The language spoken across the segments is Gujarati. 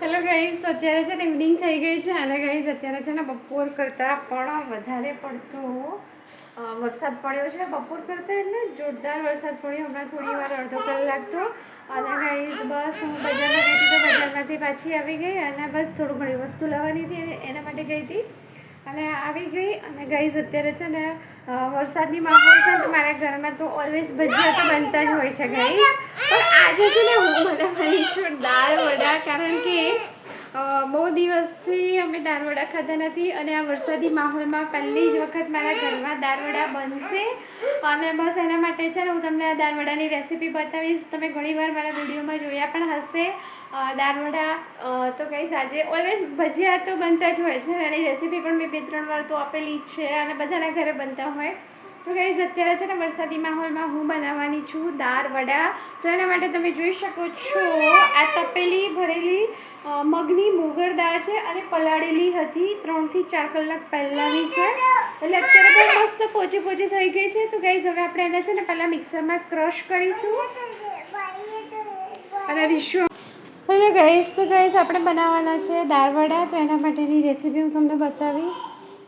હેલો ગાઈઝ અત્યારે છે ને ઇવનિંગ થઈ ગઈ છે અને ગાઈઝ અત્યારે છે ને બપોર કરતાં પણ વધારે પડતો વરસાદ પડ્યો છે. બપોર કરતાં એટલે જોરદાર વરસાદ પડ્યો. હમણાં થોડી વાર અડધો કલાક તો. અને ગાઈઝ બસ હું બજારમાં ગઈ હતી તો બજારમાંથી પાછી આવી ગઈ અને બસ થોડું ઘણી વસ્તુ લાવવાની હતી એના માટે ગઈ હતી. અને આવી ગઈ અને ગાઈઝ અત્યારે છે ને વરસાદની માહોલ છે તો મારા ઘરમાં તો ઓલવેઝ ભજીયા તો બનતા જ હોય છે ગાઈઝ પણ આજે છે ને હું બનાવવાની છું દાળ કારણ કે બહુ દિવસથી અમે દારવડા ખાધા નથી અને આ વરસાદી માહોલમાં પહેલી જ વખત મારા ઘરમાં દારવડા બનશે. અને બસ એના માટે છે ને હું તમને આ દારવડાની રેસીપી બતાવીશ. તમે ઘણીવાર મારા વિડીયોમાં જોયા પણ હશે. અ, દાળ વડા અ, તો કહીશ આજે ઓલવેઝ ભજીયા તો બનતા જ હોય છે એની રેસીપી પણ મેં બે ત્રણ વાર તો આપેલી જ છે અને બધાના ઘરે બનતા હોય. તો ગાઈઝ અત્યારે છે ને વરસાદી માહોલમાં હું બનાવવાની છું દાળ વડા તો એના માટે તમે જોઈ શકો છો આ તપેલી ભરેલી મગની મોગર દાળ છે અને પલાળેલી હતી ત્રણથી ચાર કલાક પહેલાંની છે. એટલે અત્યારે બહુ મસ્ત પોચી પોચી થઈ ગઈ છે. તો ગાઈઝ હવે આપણે એને છે ને પહેલાં મિક્સરમાં ક્રશ કરીશું. અને રીશું હેલો ગાઈઝ તો ગાઈઝ આપણે બનાવવાના છે દાળ વડા. તો એના માટેની રેસીપી હું તમને બતાવીશ.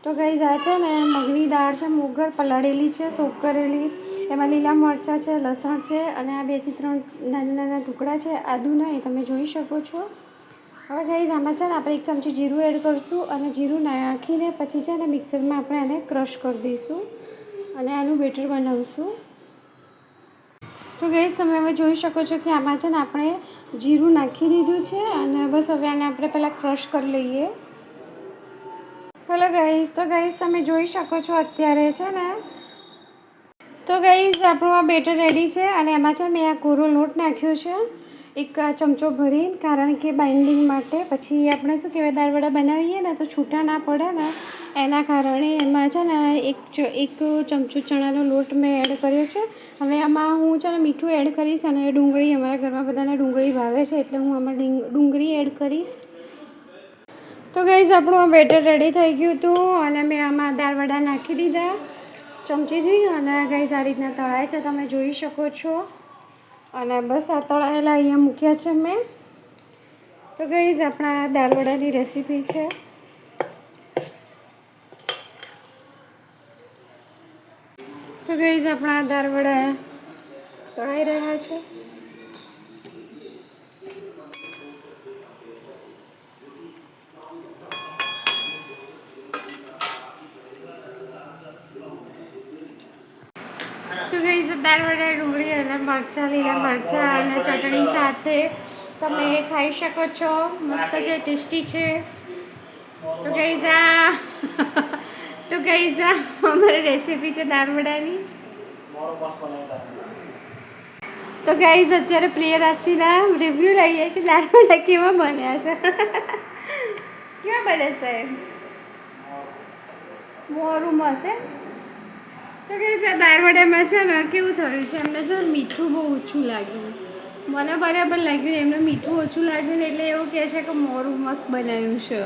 તો ગાઈઝ આ છે ને મગની દાળ છે, મોગર પલાળેલી છે સોક કરેલી. એમાં લીલા મરચાં છે, લસણ છે અને આ બેથી ત્રણ નાના નાના ટુકડા છે. આદુના એ તમે જોઈ શકો છો. હવે ગાઈઝ આમાં છે ને, આપણે એક ચમચી જીરું એડ કરીશું અને જીરું નાખીને પછી છે ને, મિક્સરમાં આપણે આને ક્રશ કરી દઈશું અને આનું બેટર બનાવીશું. તો ગઈશ તમે હવે જોઈ શકો છો કે આમાં છે ને, આપણે જીરું નાખી દીધું છે અને બસ હવે આને આપણે પહેલાં ક્રશ કરી લઈએ. હેલો ગાઈઝ તો ગઈશ તમે જોઈ શકો છો અત્યારે છે ને તો ગઈઝ આપણું આ બેટર રેડી છે અને એમાં છે મેં આ કોરો લોટ નાખ્યો છે. એક ચમચો ભરી કારણ કે બાઇન્ડિંગ માટે પછી આપણે શું કહેવાય દાળવડા બનાવીએ ને તો છૂટા ના પડે ને, એના કારણે એમાં છે ને એક એક ચમચો ચણાનો લોટ મેં એડ કર્યો છે. હવે આમાં હું છે ને મીઠું એડ કરીશ અને ડુંગળી, અમારા ઘરમાં બધાને ડુંગળી ભાવે છે, એટલે હું આમાં ડુંગળી એડ કરીશ. તો ગઈઝ આપણું આ બેટર રેડી થઈ ગયું હતું અને મેં આમાં દાળવડા નાખી દીધા. ચમચીથી અને ગાઈઝ આ રીતના તળાય છે, તમે જોઈ શકો છો. અને બસ આ તળાયેલા અહીંયા મૂક્યા છે મેં. તો ગાઈઝ આપણા દાળવડાની રેસીપી છે. તો ગાઈઝ આપણા દાળવડા તળાઈ રહ્યા છે. તો ગઈ દાળ વડા, ડુંગળી અને મરચાં, લીલા મરચાં અને ચટણી સાથે તમે એ ખાઈ શકો છો. મસ્ત છે, ટેસ્ટી છે. તો ગઈ જા તો ગઈ જા અમારી રેસીપી છે દાળ વડાની. તો ગાઈઝ અત્યારે પ્રિય રાશિના રિવ્યૂ લઈએ કે દાળ વડા કેવા બન્યા છે. કેવા બને છે? મોરું હશે? તો કે દારવાડામાં છે ને, કેવું થયું છે? એમને છે મીઠું બહુ ઓછું લાગ્યું. મને બરાબર લાગ્યું એમને મીઠું ઓછું લાગ્યું ને, એટલે એવું કહે છે કે મોરું મસ્ત બનાવ્યું છે.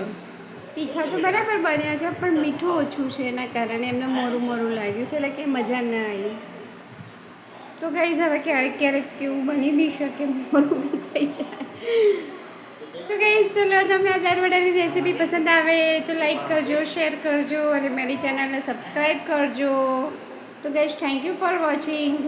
તીખા તો બરાબર બન્યા છે, પણ મીઠું ઓછું છે એના કારણે એમને મોરું મોરું લાગ્યું છે, એટલે કે મજા ના આવી. તો ગઈ હવે ક્યારેક ક્યારેક કેવું બની બી શકે, મોરું બી થઈ જાય. તો ગઈશ ચલો, તમને આ દાળ રેસીપી પસંદ આવે તો લાઈક કરજો શેર કરજો, અને મારી ચેનલને સબસ્ક્રાઈબ કરજો. તો ગઈશ થેન્ક યુ ફોર વોચિંગ